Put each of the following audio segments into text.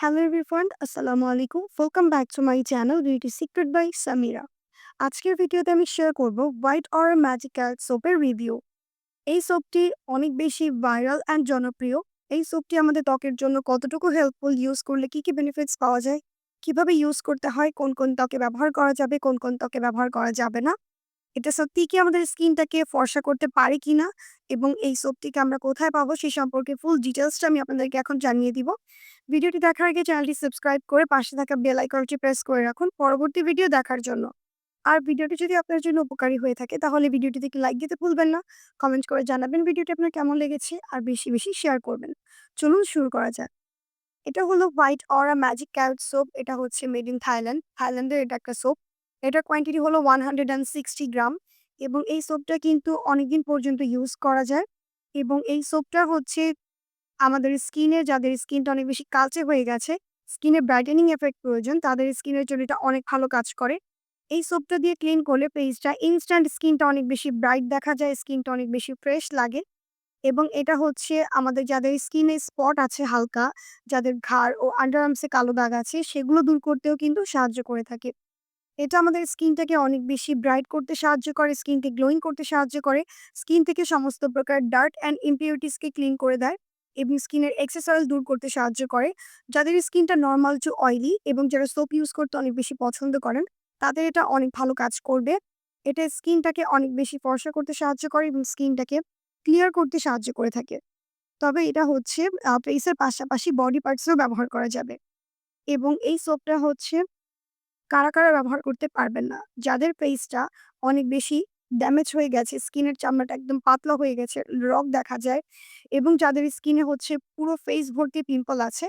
Hello everyone আসসালামু আলাইকুম welcome back to my channel beauty secret by Samira আজকের ভিডিওতে আমি শেয়ার করব হোয়াইট অর ম্যাজিক্যাল সোপের রিভিউ এই সোপটি অনেক বেশি ভাইরাল অ্যান্ড জনপ্রিয়। এই সোপটি আমাদের ত্বকের জন্য কতটুকু হেল্পফুল ইউজ করলে কি কি বেনিফিটস পাওয়া যায়? কীভাবে ইউজ করতে হয়? কোন কোন ত্বকে ব্যবহার করা যাবে? কোন কোন ত্বকে ব্যবহার করা যাবে না? এটা সত্যি কি আমাদের স্কিনটাকে ফর্সা করতে পারে কিনা এবং এই সোপটিকে আমরা কোথায় পাবো সেই সম্পর্কে ফুল ডিটেলসটা আমি আপনাদেরকে এখন জানিয়ে দিব। ভিডিওটি দেখার আগে চ্যানেলটি সাবস্ক্রাইব করে পাশে থাকা বেল আইকনটি প্রেস করে রাখুন পরবর্তী ভিডিও দেখার জন্য। আর ভিডিওটি যদি আপনার জন্য উপকারী হয়ে থাকে তাহলে ভিডিওটিতে একটি লাইক দিতে ভুলবেন না। কমেন্ট করে জানাবেন ভিডিওটি আপনার কেমন লেগেছে আর বেশি বেশি শেয়ার করবেন। চলুন শুরু করা যাক। এটা হলো white aura magic carrot soap. এটা হচ্ছে মেড ইন থাইল্যান্ড। থাইল্যান্ডের এটা একটা সোপ। এটার কোয়ান্টিটি হলো one hundred and sixty gram এবং এই সোপটা কিন্তু অনেকদিন পর্যন্ত ইউজ করা যায় এবং এই সোপটা হচ্ছে আমাদের স্কিনে যাদের স্কিনটা অনেক বেশি কালচে হয়ে গেছে স্কিনে ব্রাইটেনিং এফেক্ট প্রয়োজন, তাদের স্কিনের জন্য এটা অনেক ভালো কাজ করে। এই সোপটা দিয়ে ক্লিন করলে ফেসটা ইনস্ট্যান্ট স্কিনটা অনেক বেশি ব্রাইট দেখা যায় স্কিনটা অনেক বেশি ফ্রেশ লাগে এবং এটা হচ্ছে আমাদের যাদের স্কিনে স্পট আছে হালকা, যাদের ঘাড় ও আন্ডারআর্মসে কালো দাগ আছে, সেগুলো দূর করতেও কিন্তু সাহায্য করে থাকে। এটা আমাদের স্কিনটাকে অনেক বেশি ব্রাইট করতে সাহায্য করে স্কিনকে গ্লোয়িং করতে সাহায্য করে। স্কিন থেকে সমস্ত প্রকার ডার্ট অ্যান্ড ইম্পিউরিটিসকে ক্লিন করে দেয় এবং স্কিনের এক্সেস অয়েল দূর করতে সাহায্য করে। যাদের স্কিনটা নর্মাল টু অয়েলি এবং যারা সোপ ইউজ করতে অনেক বেশি পছন্দ করেন, তাদের এটা অনেক ভালো কাজ করবে। এটা স্কিনটাকে অনেক বেশি ফর্সা করতে সাহায্য করে এবং স্কিনটাকে ক্লিয়ার করতে সাহায্য করে থাকে। তবে এটা হচ্ছে ফেসের পাশাপাশি বডি পার্টসেও ব্যবহার করা যাবে। এবং এই সোপটা হচ্ছে কারা কারা ব্যবহার করতে পারবেন না। যাদের ফেসটা অনেক বেশি ড্যামেজ হয়ে গেছে স্কিনের চামড়াটা একদম পাতলা হয়ে গেছে, রক দেখা যায় এবং যাদের স্কিনে হচ্ছে পুরো ফেস ভর্তি পিম্পল আছে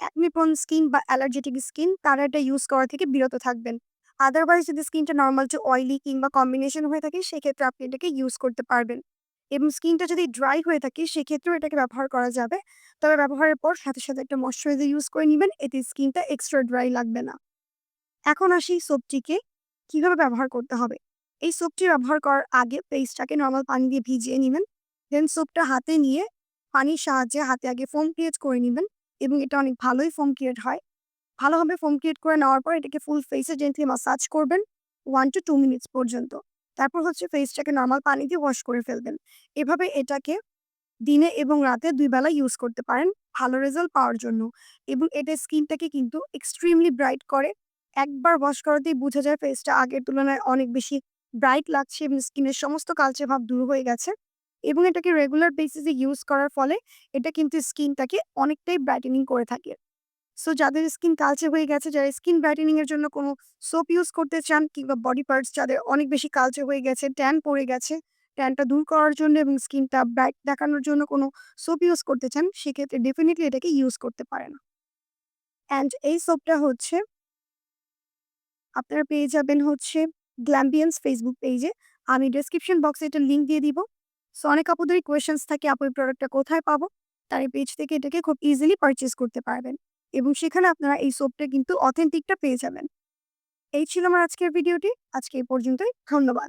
অ্যাকনিপ্রন স্কিন বা অ্যালার্জেটিক স্কিন তারা এটা ইউজ করা থেকে বিরত থাকবেন। আদারওয়াইজ যদি স্কিনটা নর্মাল টু অয়েলি কিংবা কম্বিনেশন হয়ে থাকে, সেক্ষেত্রে আপনি এটাকে ইউজ করতে পারবেন। এবং স্কিনটা যদি ড্রাই হয়ে থাকে, সেক্ষেত্রেও এটাকে ব্যবহার করা যাবে। তবে ব্যবহারের পর সাথে সাথে একটা ময়শ্চারাইজার ইউজ করে নেবেন, এতে স্কিনটা এক্সট্রা ড্রাই লাগবে না। এখন আসি সোপটিকে কীভাবে ব্যবহার করতে হবে? এই সোপটি ব্যবহার করার আগে পেস্টটাকে নর্মাল পানি দিয়ে ভিজিয়ে নেবেন। দেন সোপটা হাতে নিয়ে পানির সাহায্যে হাতে আগে ফোম ক্রিয়েট করে নেবেন এবং এটা অনেক ভালোই ফোম ক্রিয়েট হয়। ভালোভাবে ফোম ক্রিয়েট করে নেওয়ার পর এটাকে ফুল ফেসে জেন্টলি মাসাজ করবেন ওয়ান টু টু মিনিটস পর্যন্ত। তারপর হচ্ছে ফেসটাকে নর্মাল পানি দিয়ে ওয়াশ করে ফেলবেন। এভাবে এটাকে দিনে এবং রাতে দুই বেলা ইউজ করতে পারেন ভালো রেজাল্ট পাওয়ার জন্য। এবং এটা স্কিনটাকে কিন্তু এক্সট্রিমলি ব্রাইট করে একবার ওয়াশ করাতেই বোঝা যায় ফেসটা আগের তুলনায় অনেক বেশি ব্রাইট লাগছে এবং স্কিনের সমস্ত কালচে ভাব দূর হয়ে গেছে। এবং এটাকে রেগুলার বেসিসে ইউজ করার ফলে এটা কিন্তু স্কিনটাকে অনেকটাই ব্রাইটেনিং করে থাকে। সো যাদের স্কিন কালচে হয়ে গেছে, যারা স্কিন ব্রাইটেনিং এর জন্য কোনো সোপ ইউজ করতে চান কিংবা বডি পার্টস যাদের অনেক বেশি কালচে হয়ে গেছে ট্যান পড়ে গেছে ট্যানটা দূর করার জন্য এবং স্কিনটা ব্রাইট দেখানোর জন্য কোনো সোপ ইউজ করতে চান, সেক্ষেত্রে ডেফিনেটলি এটাকে ইউজ করতে পারেন। অ্যান্ড এই সোপটা হচ্ছে আপনারা পেয়ে যাবেন হচ্ছে গ্ল্যাম্বিয়ান্স ফেসবুক পেজে আমি ডিসক্রিপশন বক্সে এটা লিঙ্ক দিয়ে দিব। সো অনেক আপুদেরই কোয়েশনস থাকে, আপু এই প্রোডাক্টটা কোথায় পাবো? তার এই পেজ থেকে এটাকে খুব ইজিলি পারচেস করতে পারবেন। এবং সেখানে আপনারা এই সোপটা কিন্তু অথেন্টিকটা পেয়ে যাবেন। এই ছিল আমার আজকের ভিডিওটি আজকে এই পর্যন্তই। ধন্যবাদ।